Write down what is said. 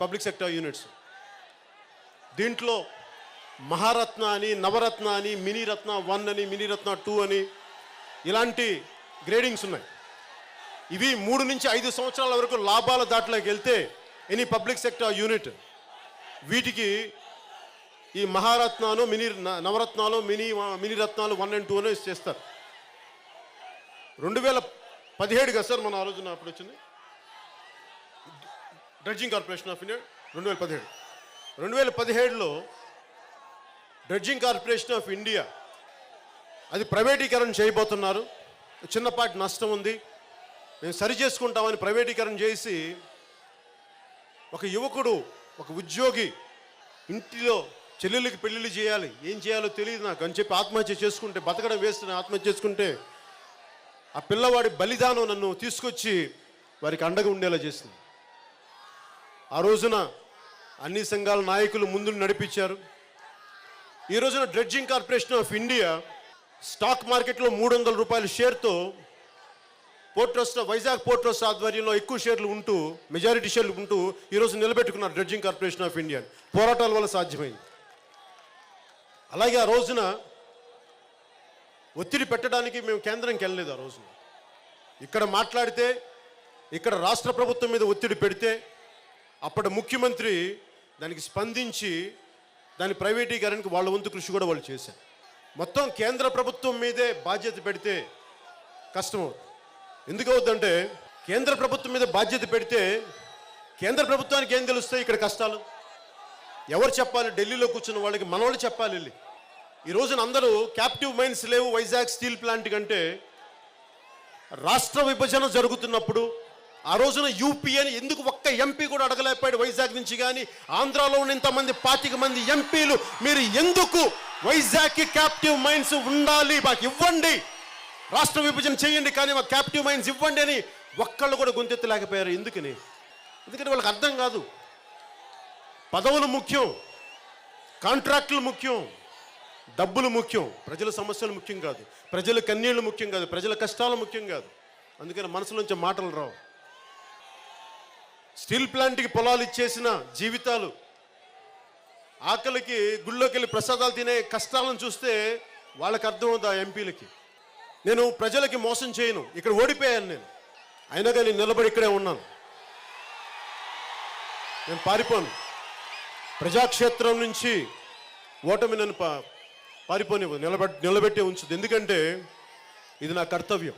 Public sector units. దీంట్లో మహారత్న అని నవరత్న అని మినీ రత్న వన్ అని మినీ రత్న టూ అని ఇలాంటి గ్రేడింగ్స్ ఉన్నాయి. ఇవి మూడు నుంచి ఐదు సంవత్సరాల వరకు లాభాల దాటిలోకి వెళ్తే ఎనీ పబ్లిక్ సెక్టర్ యూనిట్ వీటికి ఈ మహారత్నాలు మినీ నవరత్నాలు మినీ మినీ రత్నాలు వన్ అండ్ టూ అని చేస్తారు. రెండు వేల పదిహేడు కదా సార్ మన ఆలోచన అప్పుడు వచ్చింది? డ్రెడ్జింగ్ కార్పొరేషన్ ఆఫ్ ఇండియా రెండు వేల పదిహేడు. రెండు వేల పదిహేడులో డ్రెడ్జింగ్ కార్పొరేషన్ ఆఫ్ ఇండియా అది ప్రైవేటీకరణ చేయబోతున్నారు. చిన్నపాటి నష్టం ఉంది. మేము సరి చేసుకుంటామని ప్రైవేటీకరణ చేసి ఒక యువకుడు ఒక ఉద్యోగి ఇంటిలో చెల్లెళ్ళకి పెళ్ళిళ్ళు చేయాలి. ఏం చేయాలో తెలియదు నాకు అని చెప్పి ఆత్మహత్య చేసుకుంటే బతకడం వేస్ట్ ఆత్మహత్య చేసుకుంటే ఆ పిల్లవాడి బలిదానం నన్ను తీసుకొచ్చి వారికి అండగా ఉండేలా చేసింది. ఆ రోజున అన్ని సంఘాల నాయకులు ముందు నడిపించారు. ఈ రోజున dredging corporation of India stock మార్కెట్లో మూడు వందల రూపాయల షేర్తో port trust Vizag port trust ఆధ్వర్యంలో ఎక్కువ షేర్లు ఉంటూ మెజారిటీ షేర్లు ఉంటూ ఈరోజు నిలబెట్టుకున్నారు డ్రెడ్జింగ్ కార్పొరేషన్ ఆఫ్ ఇండియా. పోరాటాల వల్ల సాధ్యమైంది. అలాగే ఆ రోజున ఒత్తిడి పెట్టడానికి మేము కేంద్రంకి వెళ్ళలేదు ఆ రోజున. ఇక్కడ మాట్లాడితే ఇక్కడ రాష్ట్ర ప్రభుత్వం మీద ఒత్తిడి పెడితే అప్పటి ముఖ్యమంత్రి దానికి స్పందించి దాని ప్రైవేటీకరణకి వాళ్ళ వంతు కృషి కూడా వాళ్ళు చేశారు. మొత్తం కేంద్ర ప్రభుత్వం మీదే బాధ్యత పెడితే కష్టం ఎందుకు అవుతుందంటే కేంద్ర ప్రభుత్వం మీద బాధ్యత పెడితే కేంద్ర ప్రభుత్వానికి ఏం తెలుస్తాయి ఇక్కడ కష్టాలు? ఎవరు చెప్పాలి? ఢిల్లీలో కూర్చున్న వాళ్ళకి మనవాళ్ళు చెప్పాలి వెళ్ళి. ఈ రోజున అందరూ క్యాప్టివ్ మైన్స్ లేవు వైజాగ్ స్టీల్ ప్లాంట్ కంటే రాష్ట్ర విభజన జరుగుతున్నప్పుడు ఆ రోజున యూపీ అని ఎందుకు ఒక్క ఎంపీ కూడా అడగలేకపోయాడు వైజాగ్ నుంచి కానీ ఆంధ్రాలో ఉన్న ఇంతమంది పాతిక మంది ఎంపీలు మీరు ఎందుకు వైజాగ్కి క్యాప్టివ్ మైండ్స్ ఉండాలి? మాకు ఇవ్వండి. రాష్ట్ర విభజన చేయండి కానీ మాకు క్యాప్టివ్ మైన్స్ ఇవ్వండి అని ఒక్కళ్ళు కూడా గొంతెత్తలేకపోయారు ఎందుకని? ఎందుకంటే వాళ్ళకి అర్థం కాదు. పదవులు ముఖ్యం కాంట్రాక్టులు ముఖ్యం డబ్బులు ముఖ్యం ప్రజల సమస్యలు ముఖ్యం కాదు. ప్రజల కన్నీళ్ళు ముఖ్యం కాదు ప్రజల కష్టాలు ముఖ్యం కాదు. అందుకని మనసులోంచి మాటలు రావు. స్టీల్ ప్లాంట్కి పొలాలు ఇచ్చేసిన జీవితాలు. ఆకలికి గుళ్ళోకి వెళ్ళి ప్రసాదాలు తినే కష్టాలను చూస్తే వాళ్ళకి అర్థమవుతుంది ఆ ఎంపీలకి. నేను ప్రజలకి మోసం చేయను ఇక్కడ ఓడిపోయాను నేను. అయినా కానీ నిలబడి ఇక్కడే ఉన్నాను. నేను పారిపోను. ప్రజాక్షేత్రం నుంచి ఓటమి నన్ను పా పారిపోనివ్వదు నిలబెట్ నిలబెట్టే ఉంచుతుంది ఎందుకంటే ఇది నా కర్తవ్యం.